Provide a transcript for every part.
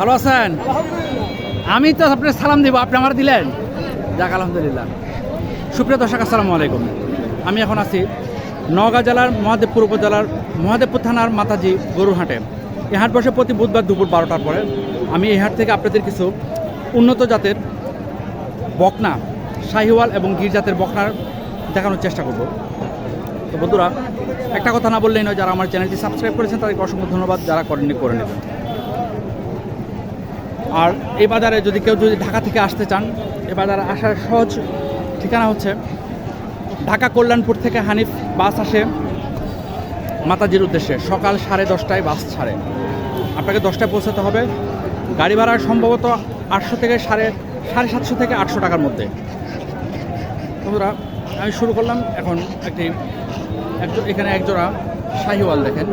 ভালো আছেন? আমি তো আপনার সালাম দিব, আপনি আমার দিলেন? যাক, আলহামদুলিল্লাহ। সুপ্রিয় দর্শক, আসসালামু আলাইকুম। আমি এখন আছি নওগাঁ জেলার মহাদেবপুর উপজেলার মহাদেবপুর থানার মাতাজি গরুরহাটে এই হাট বসে প্রতি বুধবার দুপুর বারোটার পরে আমি এই হাট থেকে আপনাদের কিছু উন্নত জাতের বকনা, শাহিওয়াল এবং গির জাতের বকনার দেখানোর চেষ্টা করব। তো বন্ধুরা, একটা কথা না বললেই নয়, যারা আমার চ্যানেলটি সাবস্ক্রাইব করেছেন, তাদেরকে অসংখ্য ধন্যবাদ, যারা করেননি, করে নেবেন। আর এই বাজারে যদি কেউ যদি ঢাকা থেকে আসতে চান, এ বাজারে আসার সহজ ঠিকানা হচ্ছে ঢাকা কল্যাণপুর থেকে হানিফ বাস আসে মাতাজির উদ্দেশ্যে। সকাল সাড়ে দশটায় বাস ছাড়ে। আপনাকে দশটায় পৌঁছাতে হবে। গাড়ি ভাড়া সম্ভবত আটশো থেকে সাড়ে সাড়ে সাতশো থেকে আটশো টাকার মধ্যে। বন্ধুরা, আমি শুরু করলাম। এখন একটি একজন এখানে একজোড়া শাহিওয়াল দেখেন।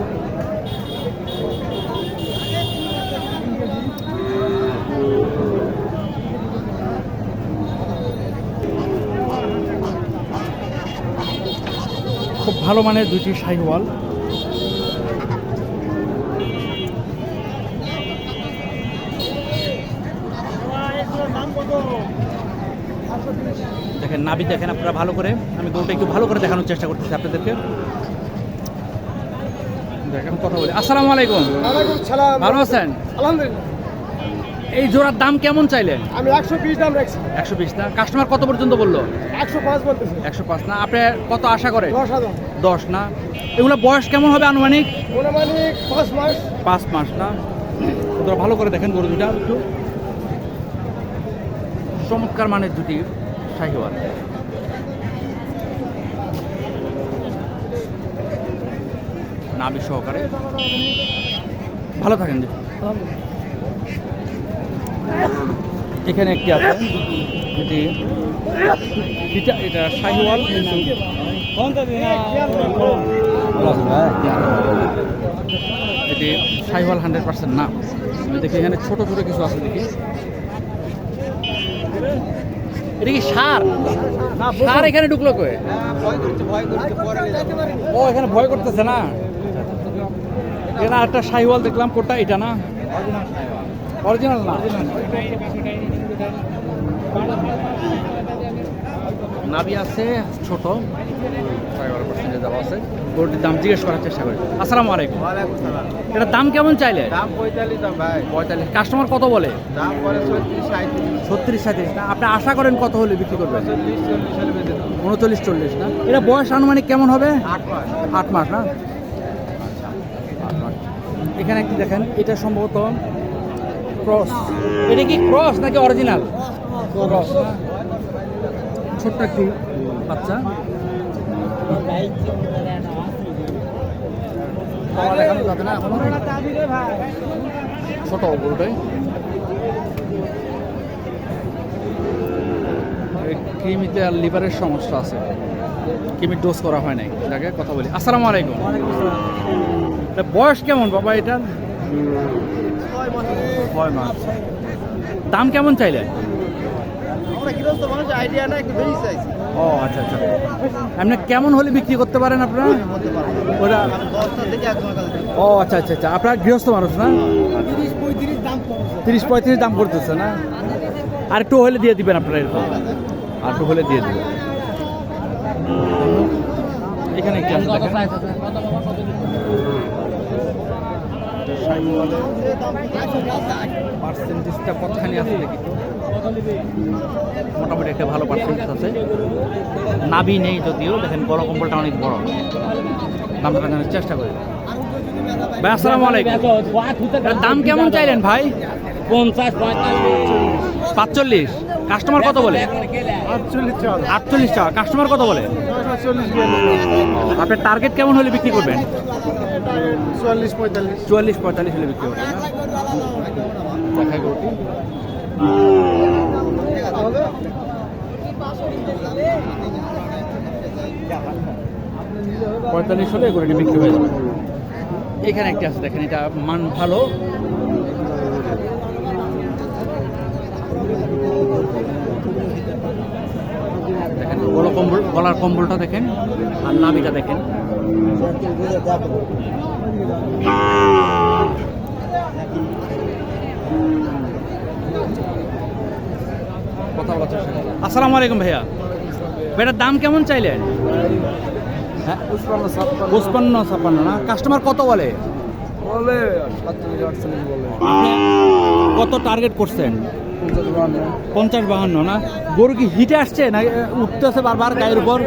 ভালো মানের দুইটি শাহিওয়াল। দেখেন নাবি দেখেন আপনারা ভালো করে। আমি গরুটা একটু ভালো করে দেখানোর চেষ্টা করতেছি আপনাদেরকে। দেখেন কথা বলি। আসসালামু আলাইকুম। ভালো আছেন? আলহামদুলিল্লাহ। এই জোড়ার দাম কেমন চাইলেন? আমি একশো বিশ দাম রাখছি। একশো বিশ না? কাস্টমার কত পর্যন্ত বলল? একশো পাঁচ বলতেছি। একশো পাঁচ না? আপনি কত আশা করেন দশ হাজার। দশ না? এগুলো বয়স কেমন হবে আনুমানিক? মনোমানিক পাঁচ মাস। পাঁচ মাস না? তোরা ভালো করে দেখেন গরু দুটা একটু চমৎকার মানের দুটি শাহিওয়াল। নাবি সহকারে। ভালো থাকেন। এখানে একটি আছে এটি এটা এটা শাহিওয়াল এটি শাহিওয়াল হান্ড্রেড পার্সেন্ট না। দেখি এখানে ছোট ছোট কিছু আছে দেখি। এটা কি সার? সার এখানে ঢুকলো কয়ে ও, এখানে ভয় করতেছে না। এখানে একটা শাহিওয়াল দেখলাম কোটা এটা না? অরিজিনাল না। নাবি আছে ছোট। ছয় বারো পার্সেন্টে দেওয়া আছে। গরুটির দাম জিজ্ঞেস করার চেষ্টা করি। আসসালামু আলাইকুম। এটার দাম কেমন চাইলে? দাম পঁয়তাল্লিশ দাম ভাই। পঁয়তাল্লিশ। কাস্টমার কত বলে? দাম ছত্রিশ সাঁত্রিশ ছত্রিশ সাঁত্রিশ না আপনি আশা করেন কত হলে বিক্রি করবেন? উনচল্লিশ চল্লিশ না? এটা বয়স আনুমানিক কেমন হবে? আট মাস। আট মাস না? মাস। এখানে একটি দেখেন এটা সম্ভবত ক্রস। এটা কি ক্রস নাকি অরিজিনাল? ক্রস। ছোট্ট একটি বাচ্চা। ছোট গরুটাই। কৃমিতে আর লিভারের সমস্যা আছে। কৃমির ডোজ করা হয় নাই এটাকে কথা বলি। আসসালামু আলাইকুম। বয়স কেমন বাবা এটা ছয় মাস। দাম কেমন চাইলেন ও আচ্ছা আচ্ছা। আপনি কেমন হলে বিক্রি করতে পারেন আপনারা? কাছে দিই। ও আচ্ছা আচ্ছা আচ্ছা। আপনার গৃহস্থ মানুষ না? তিরিশ পঁয়ত্রিশ দাম পড়ছে তিরিশ পঁয়ত্রিশ দাম করতেছে না? আর একটু হলে দিয়ে দিবেন আপনারা এরকম। আর একটু হলে দিয়ে দিবেন। এখানে কি আছে দেখেন। পার্সেন্টেজটা কতখানি আছে দেখি মোটামুটি একটা ভালো পার্সেন্টেজ আছে। নাবি নেই যদিও, দেখেন বড় কম্বলটা অনেক বড়। দামটা জানার চেষ্টা করি। ভাই, আসসালামু আলাইকুম। দাম কেমন চাইলেন ভাই? পঞ্চাশ পঁয়তাল্লিশ। পাঁচচল্লিশ। কাস্টমার কত বলে? আটচল্লিশ চাল আটচল্লিশ টাকা। কাস্টমার কত বলে? আপনার টার্গেট কেমন হলে বিক্রি করবেন? চুয়াল্লিশ পঁয়তাল্লিশ চুয়াল্লিশ পঁয়তাল্লিশ হলে বিক্রি করবেন। পঁয়তাল্লিশ হলে গরুটি বিক্রি হয়ে যাবে। এখানে একটি আছে দেখেন এটা মান ভালো। গলা কম্বল গলার কম্বলটা দেখেন আর নাবিটা দেখেন। আসসালামু আলাইকুম ভাইয়া। বেটার দাম কেমন চাইলেন? হ্যাঁ? পঁচপান্ন ছাপ্পান্ন। না? কাস্টমার কত বলে? বলে কত টার্গেট করছেন? পঞ্চাশ বাহান্ন না? গরু কি হিটে আসছে না উঠতেছে বারবার গায়ের উপর?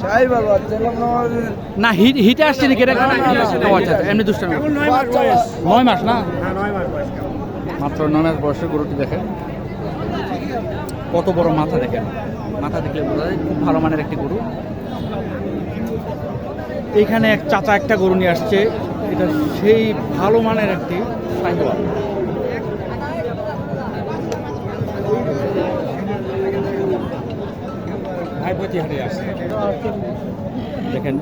সাই না হিট হিটে আসছে নাকি? এটা আচ্ছা আচ্ছা, এমনি দুষ্ট নয় মাস না? মাত্র নয় মাস বয়সের গরুটি দেখেন। কত বড় মাথা দেখেন। মাথা দেখলে বোঝা যায় খুব ভালো মানের একটি গরু। এইখানে এক চাচা একটা গরু নিয়ে আসছে। এটা সেই ভালো মানের একটি সাইকেল ভাইপতি হাটে আসছে দেখেন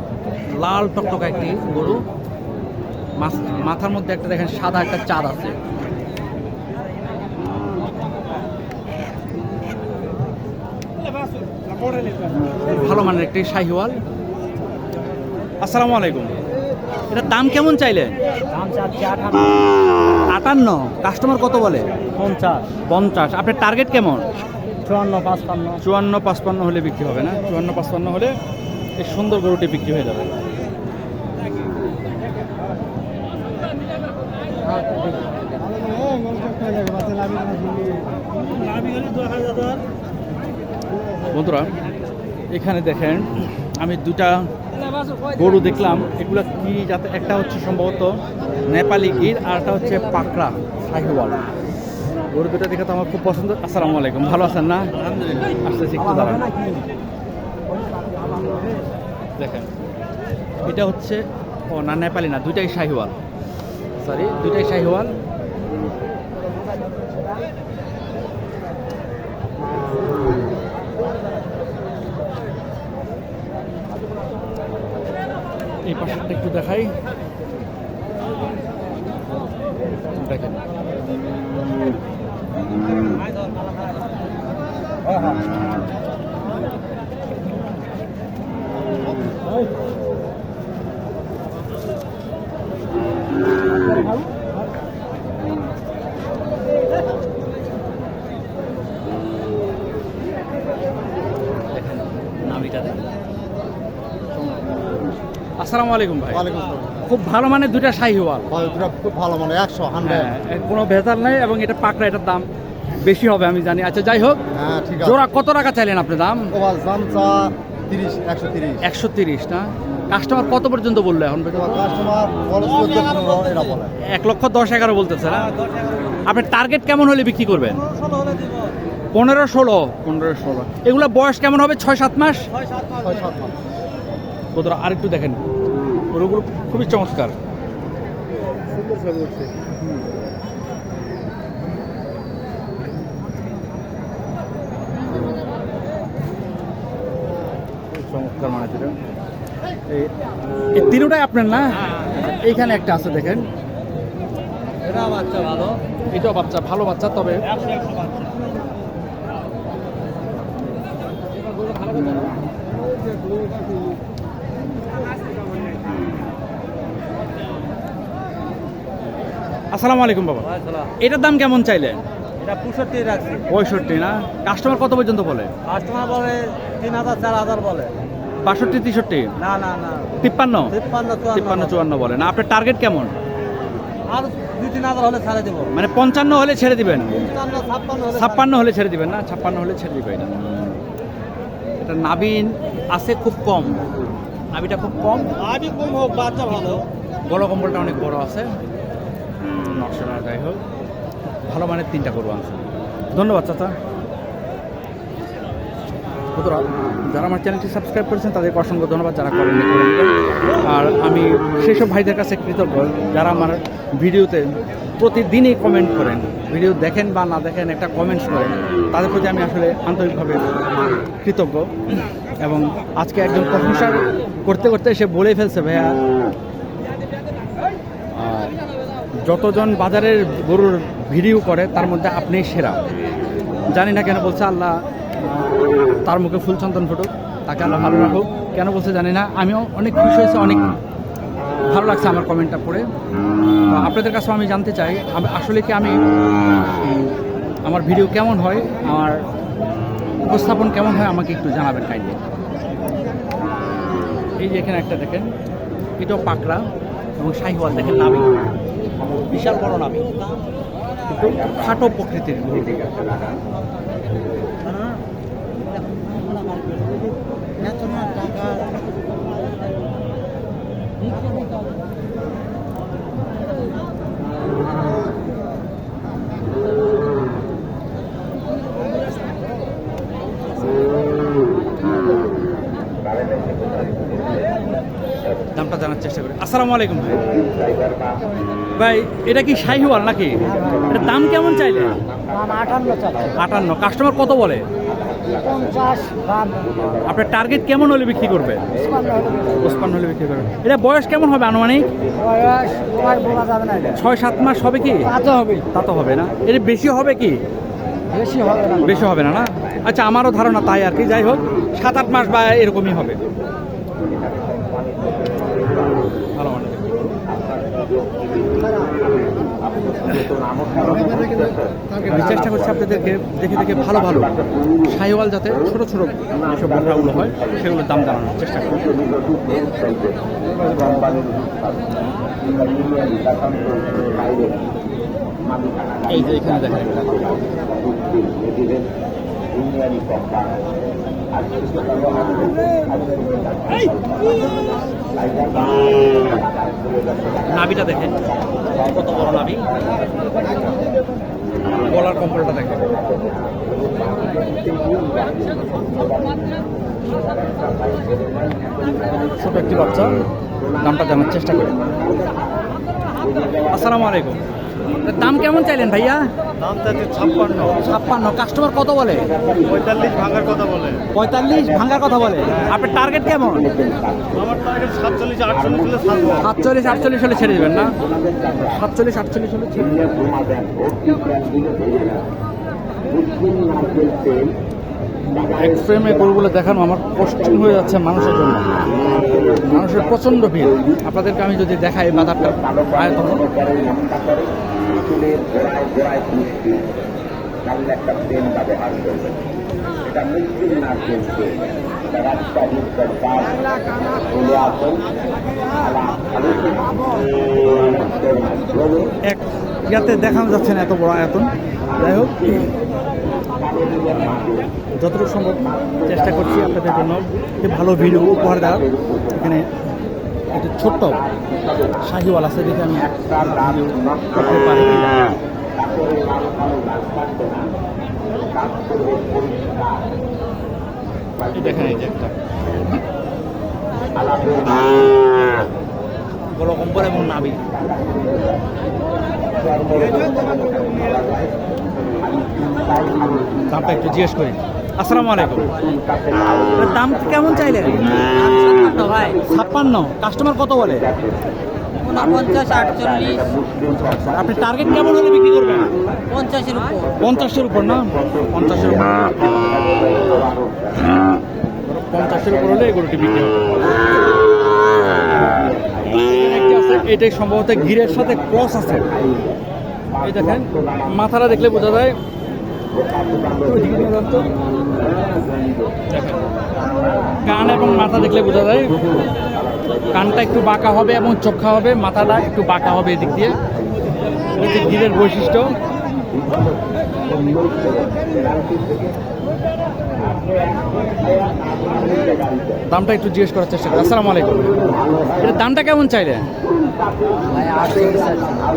লাল টকটকা একটি গরু। মাথার মধ্যে একটা দেখেন সাদা একটা চাঁদ আছে। ভালো মানের একটি শাহিওয়াল। আসসালামু আলাইকুম। এটার দাম কেমন চাইলেন আঠান্ন। আটান্ন। কাস্টমার কত বলে? পঞ্চাশ। পঞ্চাশ। আপনার টার্গেট কেমন? চুয়ান্ন, পাঁচপান্ন। চুয়ান্ন, পাঁচপান্ন হলে বিক্রি হবে না? চুয়ান্ন, পাঁচপান্ন হলে এই সুন্দর গরুটি বিক্রি হয়ে যাবে। বন্ধুরা, এখানে দেখেন, আমি দুটা গরু দেখলাম। এগুলো কি যাতে একটা হচ্ছে সম্ভবত নেপালি গির, আর একটা হচ্ছে পাকড়া, শাহিওয়াল। গরু দুটো দেখে তো আমার খুব পছন্দ। আসসালামু আলাইকুম, ভালো আছেন না? একটু দাঁড়ান। দেখেন, এটা হচ্ছে, ও না, নেপালি না, দুইটাই শাহিওয়াল। সরি দুইটাই শাহিওয়াল। এই পাশেরটা একটু দেখাই। দেখেন দেখেন নাভিটা দেখেন আসসালামু আলাইকুম ভাই। খুব ভালো মানে দুইটা শাহিওয়াল খুব ভালো মানে একশো হান্ড্রেড হ্যাঁ কোনো ভেজাল নাই এবং এটা পাকড়া এটার দাম বেশি হবে আমি জানি। আচ্ছা যাই হোক হ্যাঁ জোড়া কত টাকা চাইলেন আপনি দাম? একশো তিরিশ। না? কাস্টমার কত পর্যন্ত বলল এখন? এক লক্ষ দশ এগারো বলতেছে না? আপনার টার্গেট কেমন হলে বিক্রি করবেন? পনেরো ষোলো পনেরো ষোলো? এগুলো বয়স কেমন হবে? ছয় সাত মাস? বন্ধুরা আরেকটু দেখেন। গরুগুলো খুবই চমৎকার। খুব চমৎকার মানে দুটো এই এই তিনটাই আপনার না? এইখানে একটা আছে দেখেন। এটা বাচ্চা ভালো। এটাও বাচ্চা ভালো বাচ্চা তবে আসসালামু আলাইকুম বাবা। এটার দাম কেমন চাইলেন? এটা পঁয়ষট্টি রাখছি। পঁয়ষট্টি না? কাস্টমার কত পর্যন্ত বলে? কাস্টমার বলে তিন হাজার চার হাজার বলে। বাষট্টি তেষট্টি? না না না। তিপ্পান্ন? তিপ্পান্ন চুয়ান্ন বলে না আপনার টার্গেট কেমন? আর দুই তিন হাজার হলে ছাড়ে দেবো। মানে পঞ্চান্ন হলে ছেড়ে দিবেন? ছাপ্পান্ন হলে ছেড়ে দিবেন না? ছাপ্পান্ন হলে ছেড়ে দিবেন। এটা নাবিন আছে খুব কম। নাবিটা খুব কম? আমি কম হোক বাচ্চা ভালো। বড় কম্বলটা অনেক বড় আছে। নকশা যাই হোক। ভালো মানের তিনটা করব আনছে ধন্যবাদ চাচা। বন্ধুরা, যারা আমার চ্যানেলটি সাবস্ক্রাইব করেছেন, তাদেরকে অসংখ্য ধন্যবাদ যারা করেননি করে নেবেন। আর আমি সেই সব ভাইদের কাছে কৃতজ্ঞ, যারা আমার ভিডিওতে প্রতিদিনই কমেন্ট করেন, ভিডিও দেখেন বা না দেখেন, একটা কমেন্টস করেন, তাদের প্রতি আমি আসলে আন্তরিকভাবে কৃতজ্ঞ এবং আজকে একজন প্রশংসা করতে করতে সে বলে ফেলছে, ভাইয়া যতজন বাজারের গরুর ভিডিও করে, তার মধ্যে আপনি সেরা জানি না কেন বলছে, আল্লাহ তার মুখে ফুল চন্দন ফুটুক, তাকে আল্লাহ ভালো রাখুক। কেন বলছে জানি না, আমিও অনেক খুশি হয়েছে, অনেক ভালো লাগছে আমার কমেন্টটা পড়ে। আপনাদের কাছেও আমি জানতে চাই আসলে কি আমি, আমার ভিডিও কেমন হয়, আমার উপস্থাপন কেমন হয়, আমাকে একটু জানাবেন কাইন্ডলি এই যে এখানে একটা দেখেন, এটাও পাকড়া এবং শাহিওয়াল, দেখেন নাবি বিশাল বড় কিন্তু খাটো প্রকৃতির গরু। দামটা জানার চেষ্টা করি। আসসালামু আলাইকুম ভাই। ভাই এটা কি শাহিওয়াল নাকি? এটা দাম কেমন চাইলে আটান্ন আটান্ন। কাস্টমার কত বলে? আপনার টার্গেট কেমন হলে বিক্রি করবে? ওসমান হলে বিক্রি করবে। এটা বয়স কেমন হবে আনুমানিক? বয়স বলা যাবে না ছয় সাত মাস হবে কি? তাতে হবে তা তো হবে না। এটা বেশি হবে কি? বেশি হবে না। বেশি হবে না না? আচ্ছা আমারও ধারণা তাই আর কি। যাই হোক সাত আট মাস বা এরকমই হবে ভালো মানে। আমি চেষ্টা করছি আপনাদেরকে দেখে দেখে ভালো ভালো সাইওয়াল যাতে ছোটো ছোটো যেসব বকরাগুলো হয়, সেগুলোর দাম জানানোর চেষ্টা করি এই যে এখানে একটা নাভিটা দেখেন। কত বড় নাভি? গলার কম্বলটা দেখেন। ছোট একটি বাচ্চা। নামটা জানার চেষ্টা করি। আসসালামু আলাইকুম। দাম কেমন চাইলেন ভাইয়া? দাম চাচ্ছে ছাপ্পান্ন। ছাপ্পান্ন। কাস্টমার কত বলে? পঁয়তাল্লিশ ভাঙার কথা বলে। পঁয়তাল্লিশ ভাঙ্গার কথা বলে। আপনার টার্গেট কেমন? আমার টার্গেট সাতচল্লিশ আটচল্লিশ হলে সাতচল্লিশ আটচল্লিশ হলে ছেড়ে দেবেন না? সাতচল্লিশ আটচল্লিশ হলে ছেড়ে দেবেন। এক্সট্রিমে গরুগুলো দেখানো আমার কষ্টিং হয়ে যাচ্ছে মানুষের জন্য। মানুষের প্রচণ্ড ভিড়। আপনাদেরকে আমি যদি দেখাই বাজারটা আয়তন এক ইয়াতে দেখানো যাচ্ছে না এত বড় আয়তন। যাই হোক, যতটুকু সম্ভব চেষ্টা করছি আপনাদের জন্য। একটি ভালো ভিডিও উপহার দেওয়ার। এখানে একটু ছোট্ট শাহিওয়াল আছে দেখে আমি একটা। বড় একটু জিজ্ঞেস করি। আসসালামু আলাইকুম। দাম কেমন চাইলেন? ভাই। ছাপ্পান্ন। কাস্টমার কত বলে? পঞ্চাশ আটচল্লিশ। আপনি টার্গেট কেমন হলে বিক্রি করবেন? পঞ্চাশের উপর। পঞ্চাশের উপর না? পঞ্চাশের উপর। পঞ্চাশের উপর হলে এগুলোটি বিক্রি হবে। এটাই সম্ভবত গিরের সাথে ক্রস আছে। এই দেখেন মাথাটা দেখলে বোঝা যায়। কান এবং মাথা দেখলে বোঝা যায়। কানটা একটু বাঁকা হবে এবং চোখা হবে, মাথাটা একটু বাঁকা হবে এদিক দিয়ে। গিরের বৈশিষ্ট্য। দামটা একটু জিজ্ঞেস করার চেষ্টা করি। আসসালামু আলাইকুম। এটা দামটা কেমন চাইলেন?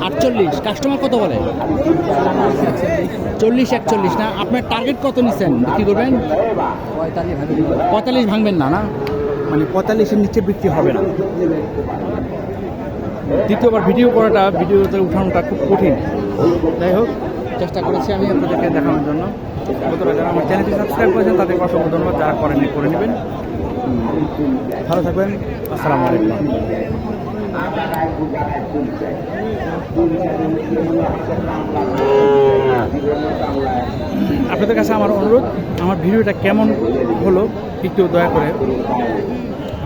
আটচল্লিশ। কাস্টমার কত বলে? চল্লিশ একচল্লিশ না? আপনার টার্গেট কত নিচ্ছেন বিক্রি করবেন? পঁয়তাল্লিশ ভাঙবেন না না? মানে পঁয়তাল্লিশের নিচে বিক্রি হবে না। দ্বিতীয়বার ভিডিও করাটা ভিডিওতে উঠানোটা খুব কঠিন। যাই হোক চেষ্টা করেছি আমি আপনাদেরকে দেখানোর জন্য। যারা আমার চ্যানেলটি সাবস্ক্রাইব করেছেন তাদেরকে অসংখ্য ধন্যবাদ। যারা করেননি করে নেবেন। ভালো থাকবেন। আসসালামু আলাইকুম। আপনাদের কাছে আমার অনুরোধ, আমার ভিডিওটা কেমন হলো একটু দয়া করে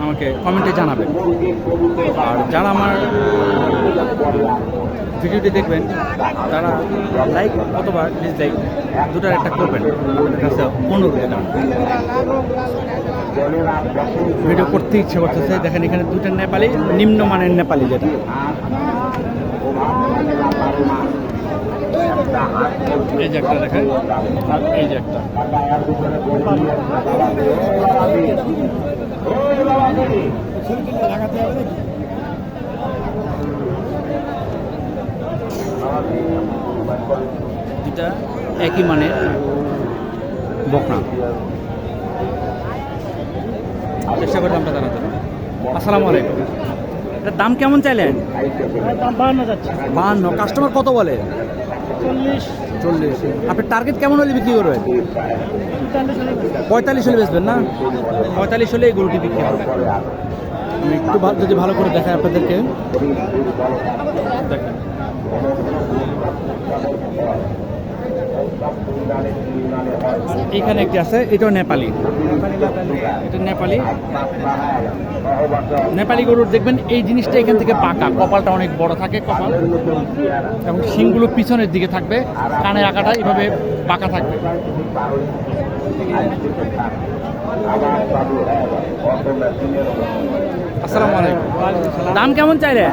আমাকে কমেন্টে জানাবেন। আর যারা আমার ভিডিওটি দেখবেন, তারা লাইক অথবা ডিসলাইক দুটার একটা করবেন। আপনাদের কাছে অনুরোধ এটা ভিডিও করতে ইচ্ছে করতেছে। দেখেন এখানে দুটো নেপালি নিম্নমানের নেপালি যেটা। এই যে একটা এই যে একটা। এটা একই মানের বকনা। চেষ্টা করে দামটা জানাতে আসসালামু আলাইকুম। এটার দাম কেমন চাইলেন? বাহান্ন কাস্টমার কত বলে? চল্লিশ। চল্লিশ। আপনি টার্গেট কেমন হলে বিক্রি করবেন? পঁয়তাল্লিশ হলে বেচবেন না? পঁয়তাল্লিশ হলে এই গরুটি বিক্রি হবে। আমি একটু যদি ভালো করে দেখাই আপনাদেরকে। দেখেন। এইখানে একটি আছে এটাও নেপালি। এটা নেপালি। নেপালি গরুর দেখবেন এই জিনিসটা এখান থেকে পাকা। কপালটা অনেক বড় থাকে কপাল। এবং শিংগুলো পিছনের দিকে থাকবে কানের আঁকাটা এইভাবে পাকা থাকবে। আসসালামু আলাইকুম। দাম কেমন চাইলে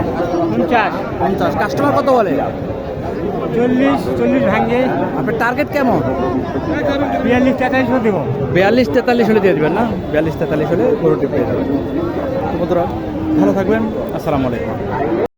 পঞ্চাশ। পঞ্চাশ। কাস্টমার কত বলে? চল্লিশ চল্লিশ ভাঙে। আপনার টার্গেট কেমন? বিয়াল্লিশ তেতাল্লিশও দেবো। বিয়াল্লিশ তেতাল্লিশ হলে দিয়ে দেবেন না? বিয়াল্লিশ তেতাল্লিশ হলে গরুটি পেয়ে যাবেন বন্ধুরা ভালো থাকবেন। আসসালামু আলাইকুম।